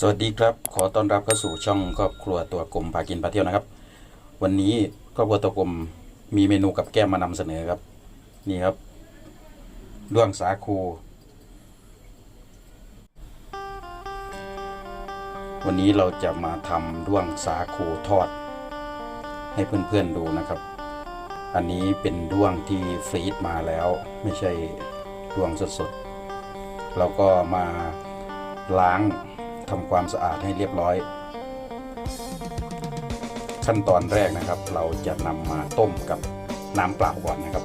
สวัสดีครับ ขอต้อนรับเข้าสู่ช่องครอบครัวตัวกลมพากินพาเที่ยวนะครับ วันนี้ครอบครัวตัวกลมมีเมนูกับแก้มมานำเสนอครับ นี่ครับด้วงสาคู วันนี้เราจะมาทำด้วงสาคูทอด ให้เพื่อนๆดูนะครับ อันนี้เป็นด้วงที่ฟรีซมาแล้ว ไม่ใช่ด้วงสดๆเราก็มาล้าง ทำความสะอาดให้เรียบร้อย ขั้นตอนแรกนะครับ เราจะนำมาต้มกับน้ำเปล่าก่อนนะครับ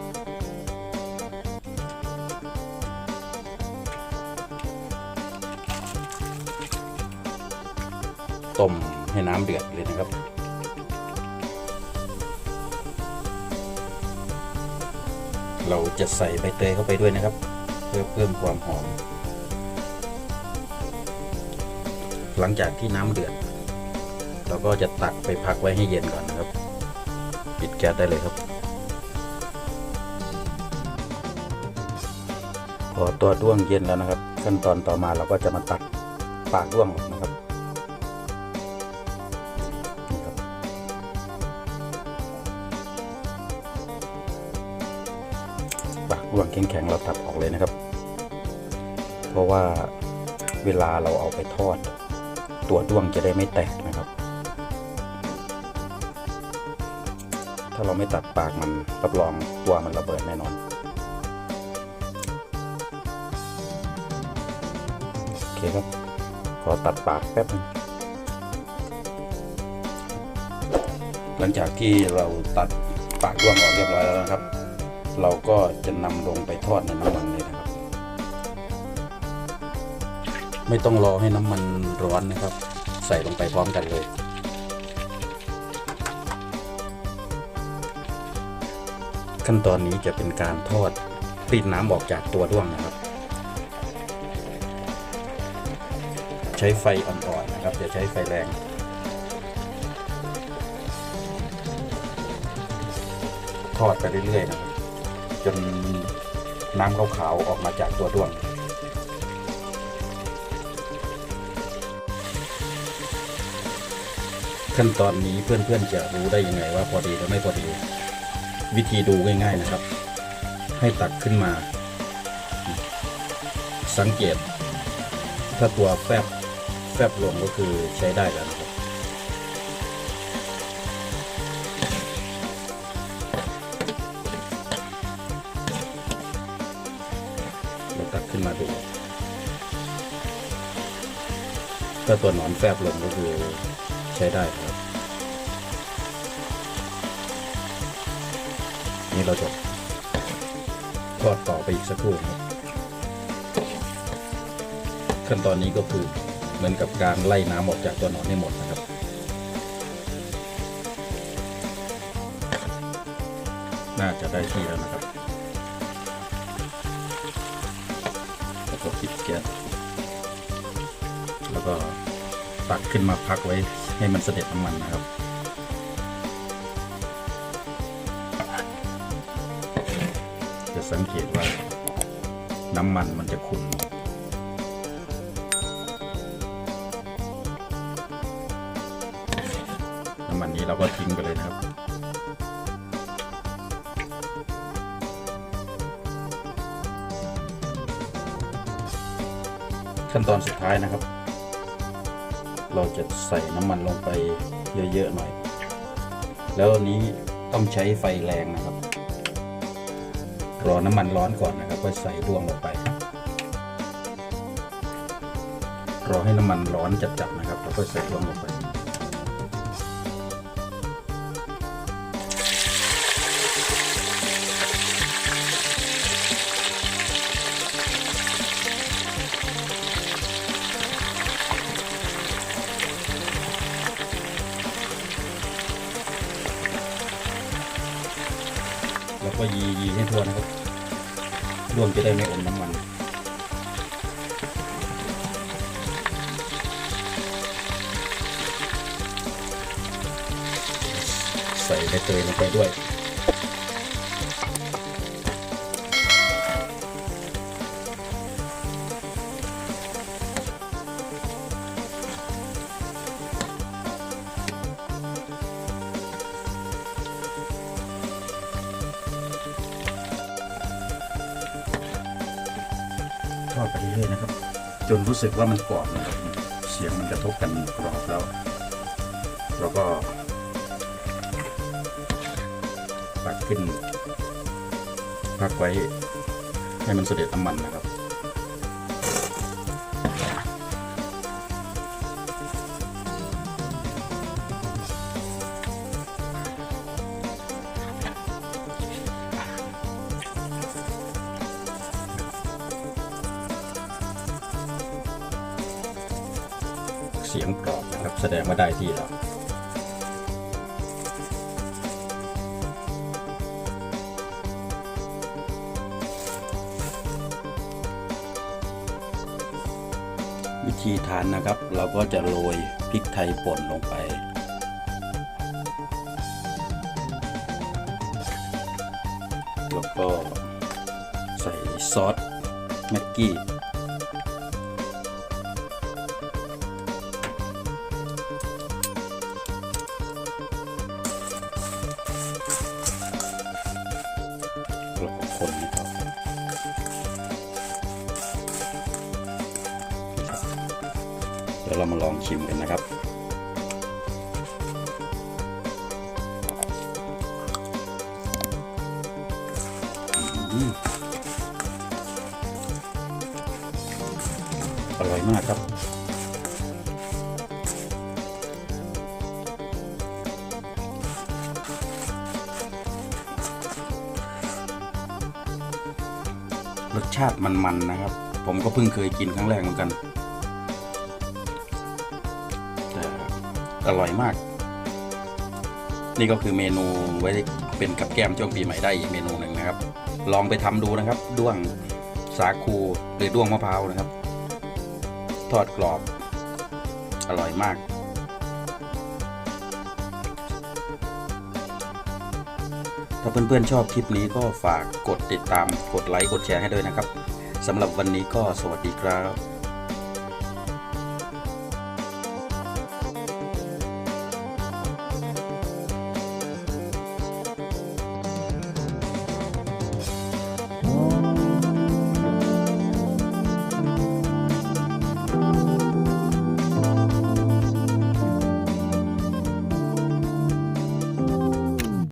ต้มให้น้ำเดือดเลยนะครับเราจะใส่ใบเตยเข้าไปด้วยนะครับ เพื่อเพิ่มความหอม หลังจากที่น้ำเดือด เราก็จะตักไปพักไว้ให้เย็นก่อนนะครับ ปิดแก๊สได้เลยครับ พอตัวด้วงเย็นแล้วนะครับ ขั้นตอนต่อมาเราก็จะมาตัดปากด้วงออกนะครับนี่ครับปากด้วงแข็งๆเราตัดออกเลยนะครับ เพราะว่าเวลาเราเอาไปทอด ตัวด้วงจะได้ไม่แตกนะครับ ถ้าเราไม่ตัดปากมันรับรองตัวมันระเบิดแน่นอนโอเคครับขอตัดปากแป๊บนึงหลังจากที่เราตัดปากด้วงออกเรียบร้อยแล้วนะครับ เราก็จะนำลงไปทอดในน้ำมันเลยนะครับ ไม่ต้องรอให้น้ำมันร้อนนะครับ ใส่ลงไปพร้อมกันเลย ขั้นตอนนี้จะเป็นการทอดรีดน้ำออกจากตัวด้วงนะครับ ใช้ไฟอ่อนๆนะครับอย่าใช้ไฟแรงทอดไปเรื่อยๆนะครับจนน้ำขาวๆออกมาจากตัวด้วง ขั้นตอนนี้เพื่อนๆจะรู้ได้ยังไงว่าพอดีหรือไม่พอดี วิธีดูง่าย ๆนะครับ ให้ตักขึ้นมา สังเกต ถ้าตัวแฟบแฟบลงก็คือใช้ได้แล้วนะครับเราตักขึ้นมาดูถ้าตัวหนอนแฟบลงก็คือ ช้ได้ครับ นี่เราจะทอดต่อไปอีกสักครู่ครับขั้นตอนนี้ก็คือเหมือนกับการไล่น้ำออกจากตัวหนอนให้หมดนะครับ น่าจะได้ที่แล้วนะครับแล้วก็ปิดแก๊สแล้วก็ ตักขึ้นมาพักไว้ให้มันเสด็จน้ำมันนะครับ จะสังเกตว่าน้ำมันมันจะขุ่นน้ำมันนี้เราก็ทิ้งไปเลยนะครับขั้นตอนสุดท้ายนะครับ เราจะใส่น้ำมันลงไปเยอะๆหน่อย แล้วอันนี้ต้องใช้ไฟแรงนะครับ รอน้ำมันร้อนก่อนนะครับค่อยใส่ด้วงลงไป รอให้น้ำมันร้อนจัดๆนะครับ แล้วค่อยใส่ด้วงลงไป ก็ยียีให้ทั่วนะครับรวมจะได้ไม่อมน้ำมันใส่ใบเตยลงไปด้วย อดไปเรื่อยๆนะครับ จนรู้สึกว่ามันกรอบนะครับเสียงมันกระทบกันกรอบแล้วเราก็ตักขึ้นพักไว้ให้มันเสด็จน้ำมันนะครับ เสียงกรอบนะครับ แสดงว่าได้ที่แล้ววิธีทานนะครับ เราก็จะโรยพริกไทยป่นลงไป แล้วก็ใส่ซอสแม็กกี้ คนนะครับเดี๋ยวเรามาลองชิมกันนะครับอืมอร่อยมากครับ รสชาติมันๆนะครับ ผมก็เพิ่งเคยกินครั้งแรกเหมือนกันแต่อร่อยมาก นี่ก็คือเมนูไว้เป็นกับแก้มช่วงปีใหม่ได้อีกเมนูหนึ่งนะครับ ลองไปทำดูนะครับ ด้วงสาคูหรือด้วงมะพร้าวนะครับ ทอดกรอบ อร่อยมาก ถ้าเพื่อนๆชอบคลิปนี้ก็ฝากกดติดตามกดไลค์กดแชร์ให้ด้วยนะครับสำหรับวันนี้ก็สวัสดีครับ